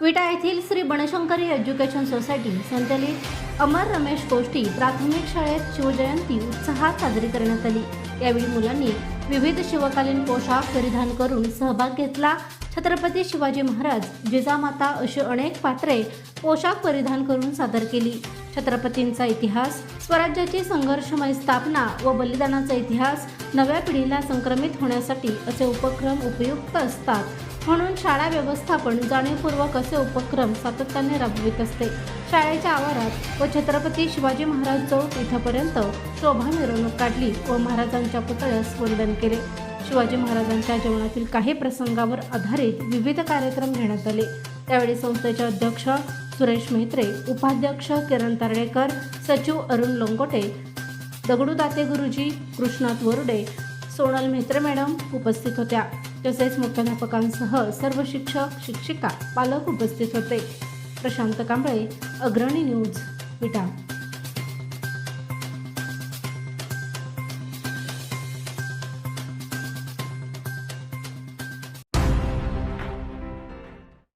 विटा येथील Shri Banashankari education society संचलित अमर रमेश गोष्टी प्राथमिक शाळेत शिवजयंती उत्साहात साजरी करण्यात आली. यावेळी मुलांनी विविध शिवकालीन पोशाख परिधान करून सहभाग घेतला. छत्रपती शिवाजी महाराज जिजामाता अशी अनेक पात्रे पोशाख परिधान करून सादर केली. छत्रपतींचा इतिहास स्वराज्याची संघर्षमय स्थापना व बलिदानाचा इतिहास नव्या पिढीला संक्रमित होण्यासाठी असे उपक्रम उपयुक्त असतात. म्हणून शाळा व्यवस्थापन जाणीवपूर्वक असे उपक्रम सातत्याने राबवित असते. शाळेच्या आवारात व छत्रपती शिवाजी महाराज चौक इथपर्यंत शोभा मिरवणूक काढली व महाराजांच्या पुतळ्यास वंदन केले. शिवाजी महाराजांच्या जीवनातील काही प्रसंगावर आधारित विविध कार्यक्रम घेण्यात आले. त्यावेळी संस्थेचे अध्यक्ष सुरेश मेहत्रे उपाध्यक्ष किरण तारळेकर सचिव अरुण लोंगोटे दगडू दाते गुरुजी कृष्णात वरुडे सोनल मेहत्रे मॅडम उपस्थित होत्या. तसेच मुख्याध्यापकांसह सर्व शिक्षक शिक्षिका पालक उपस्थित होते. प्रशांत कांबळे अग्रणी न्यूज विटा.